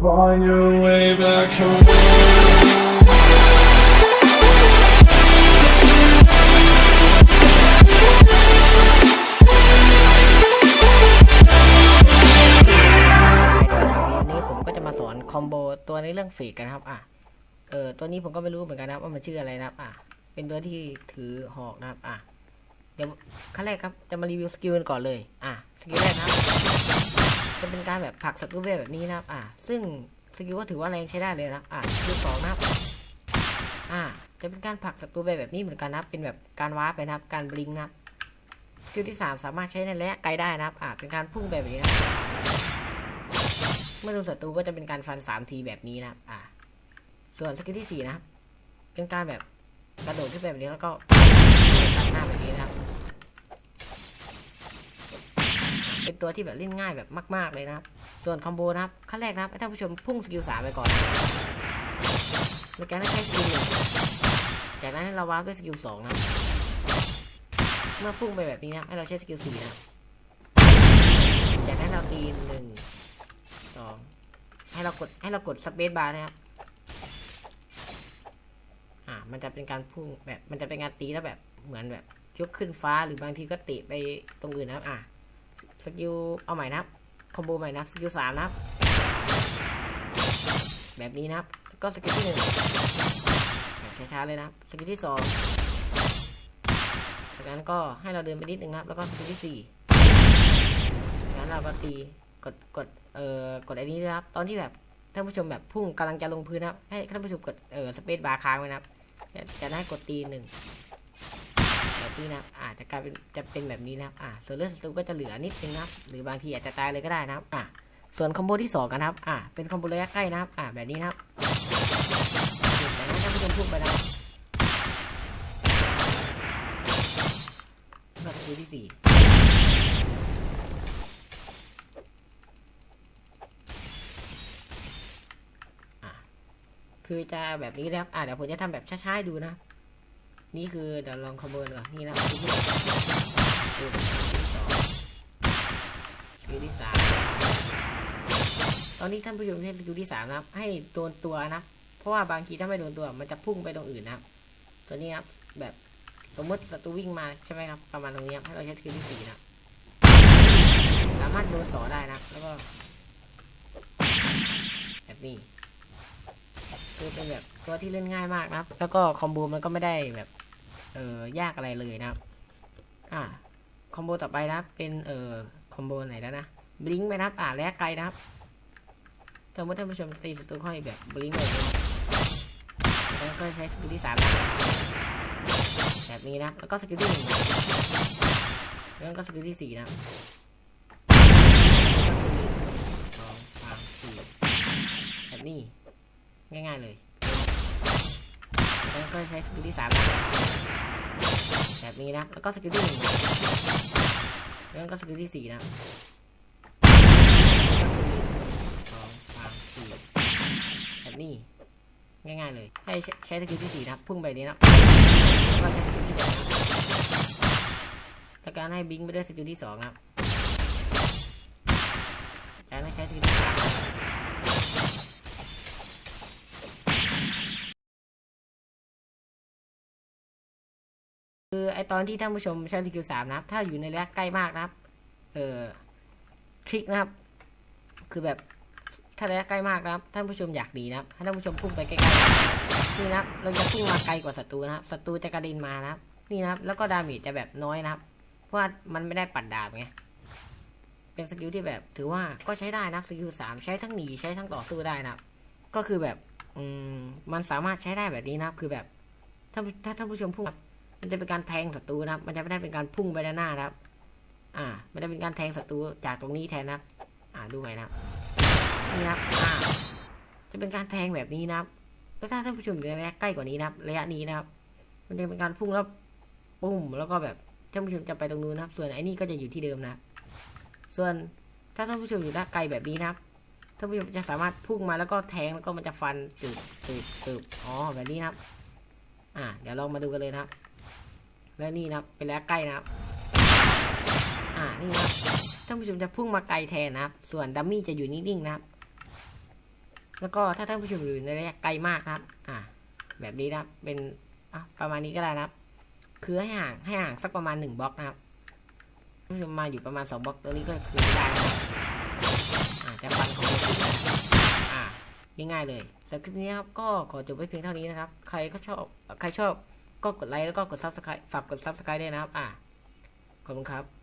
Find your way back home. วันนี้ผมก็จะมาสอนคอมโบตัวในเรื่องเฟกันครับ อะ เออ ตัวนี้ผมก็ไม่รู้เหมือนกันนะครับว่ามันชื่ออะไรนะครับ อะ เป็นตัวที่ถือหอกนะครับ อะ เดี๋ยวขั้นแรกครับ จะมารีวิวสกิลกันก่อนเลย อะ สกิลแรกนะครับ จะเป็นการแบบผลักศัตรูเวแบบนี้นะครับ อะซึ่งสกิลก็ถือว่าแรงใช้ได้เลยนะอะสกิลสองนะครับอะจะเป็นการผลักศัตรูเวแบบนี้เหมือนกันนะเป็นแบบการว้าไปนะครับ การบลิงนะครับสกิลที่สามสามารถใช้ในระยะไกลได้นะครับอะเป็นการพุ่งแบบนี้นะเมื่อโดนศัตรูก็จะเป็นการฟันสามทีแบบนี้นะครับอ่าส่วนสกิลที่สี่นะครับ เป็นการแบบกระโดดขึ้นไปแบบนี้แล้วก็ตัดหน้าแบบนี้นะครับ เป็น ตัวที่แบบเล่นง่ายแบบมาก ๆเลยนะครับ ส่วนคอมโบนะครับขั้นแรกนะครับให้ท่านผู้ชมพุ่งสกิลสามไปก่อนในการใช้สกิลจากนั้นให้เราวาร์ปด้วยสกิลสองนะ เมื่อพุ่งไปแบบนี้นะให้เราใช้สกิลสี่นะจากนั้นเราตีหนึ่งสองให้เรากดให้เรากดสเปซบาร์นะครับอ่ามันจะเป็นการพุ่งแบบมันจะเป็นการตีแล้วแบบเหมือนแบบยกขึ้นฟ้าหรือบางทีก็เตะไปตรงอื่นนะครับอ่า สกิลเอาใหม่นะครับคอมโบใหม่นะครับสกิลสามนะครับ แบบนี้นะครับก็สกิลที่หนึ่งช้าๆเลยนะครับสกิลที่สองจากนั้นก็ให้เราเดินไปนิดนึงนะครับ แล้วก็สกิลที่สี่จากนั้นเราก็ตีกดกดเอ่อกดอันนี้นะครับ ตอนที่แบบท่านผู้ชมแบบพุ่งกำลังจะลงพื้นนะครับ ให้ท่านผู้ชมกดเอ่อสเปซบาร์ค้างไว้นะครับจะจะได้กดตีหนึ่ง แบบนี้นะครับอ่าจะกลายเป็นจะเป็นแบบนี้นะครับอ่าส่วนเลือดศัตรูก็จะเหลือนิดนึงนะครับหรือบางทีอาจจะตายเลยก็ได้นะครับอ่าส่วนคอมโบที่สองกันนะครับอ่าเป็นคอมโบระยะใกล้นะครับอ่าแบบนี้นะครับจากนั้ท่านผู้ชมพุ่งไปนะครับแล้วก็สกิลที่สี่คือจะแบบนี้นะครับอ่าเดี๋ยวผมจะทำแบบช้าๆดูนะ นี่คือเดี๋ยวลองคอมโบก่อนนี่นะครับสกิลที่สองสกิลที่สามตอนนี้ท่านผู้ชมใช้สกิลที่สามนะครับ ให้โดนตัวนะครับเพราะว่าบางทีถ้าไม่โดนตัวมันจะพุ่งไปตรงอื่นนะครับส่วนนี้ครับแบบสมมติศัตรูวิ่งมาใช่ไหมครับประมาณตรงนี้ให้เราใช้สกิลที่สี่นะครับสามารถโดนต่อได้นะแล้วก็แบบนี้คือเป็นแบบตัวที่เล่นง่ายมากนะครับแล้วก็คอมโบมันก็ไม่ได้แบบ เออยากอะไรเลยนะครับ อ่าคอมโบต่อไปนะครับ เป็นเออคอมโบไหนแล้วนะบลิงไปนะครับ อ่าระยะไกลนะครับสมมติท่านผู้ชมตีศัตรูเข้าแบบบลิงก์แบบนี้แล้วก็ใช้สกิลที่สามแบบนี้นะ แล้วก็สกิลที่หนึ่งแล้วก็สกิลที่สี่นะสองสามสี่แบบนี้ ง่ายๆเลย แล้วก็ใช้สกิลที่สามแบบนี้นะแล้วก็สกิลที่หนึ่งแล้วก็สกิลที่สี่นะสองสามสี่แบบนี้ง่ายๆเลย ให้ใช้สกิลที่สี่นะพุ่งไปนี้นะแล้วก็ใช้สกิลที่หนึ่งนะจาการให้บิงค์ได้สกิลที่สองนะครับจากนั้ใช้สกิลที่สาม คือไอตอนที่ท่านผู้ชมใช้สกิลสามนะครับ ถ้าอยู่ในระยะใกล้มากนะครับ เอ่อทริคนะครับ คือแบบถ้าระยะใกล้มากนะครับ ท่านผู้ชมอยากดีนะครับให้ท่านผู้ชมพุ่งไปใกล้ๆนี่นะครับ เราจะพุ่งมาไกลกว่าศัตรูนะครับศัตรูจะกระเด็นมานะครับ นี่นะครับ แล้วก็ดาเมจจะแบบน้อยนะครับ เพราะว่ามันไม่ได้ปัดดาบไงเป็นสกิลที่แบบถือว่าก็ใช้ได้นะครับสกิลสามใช้ทั้งหนีใช้ทั้งต่อสู้ได้นะครับก็คือแบบอืมมันสามารถใช้ได้แบบนี้นะครับ คือแบบถ้าถ้าท่านผู้ชมพุ่ง มันจะเป็นการแทงศัตรูนะครับ มันจะไม่ได้เป็นการพุ่งไปด้านหน้านะครับ อ่า มันจะเป็นการแทงศัตรูจากตรงนี้แทนนะครับ อ่าดูใหมนะครับนี่นะครับอ่าจะเป็นการแทงแบบนี้นะครับแล้วถ้าท่านผู้ชมอยู่ในระยะใกล้กว่านี้นะครับ ระยะนี้นะครับ มันจะเป็นการพุ่งแล้วปุ้มแล้วก็แบบท่านผู้ชมจะไปตรงนู้นนะครับ ส่วนไอ้นี่ก็จะอยู่ที่เดิมนะครับส่วนถ้าท่านผู้ชมอยู่ด้านไกลแบบนี้นะครับท่านผู้ชมจะสามารถพุ่งมาแล้วก็แทงแล้วก็มันจะฟันตึบตึบตึบอ๋อแบบนี้นะครับ อ่า เดี๋ยวลองมาดูกันเลยนะครับ และนี่นะครับเป็นระยะใกล้นะครับ อ่านี่นะครับท่านผู้ชมจะพุ่งมาไกลแทนนะครับ ส่วนดัมมี่จะอยู่นิ่งๆนะครับ แล้วก็ถ้าท่านผู้ชมอยู่ในระยะไกลมากนะครับ อ่าแบบนี้นะครับเป็นอะประมาณนี้ก็ได้นะครับ คือให้ห่างให้ห่างสักประมาณหนึ่งบล็อกนะครับท่านผู้ชมมาอยู่ประมาณสองบล็อกตรงนี้ก็คือได้ครับอ่าจะฟันของอ่าง่ายๆเลยสำหรับคลิปนี้ครับก็ขอจบไว้เพียงเท่านี้นะครับ ใครก็ชอบใครชอบ ก็กดไลค์แล้วก็กดซับสไครต์ฝากกดซับสไครต์ด้วยนะครับ อะ ขอบคุณครับ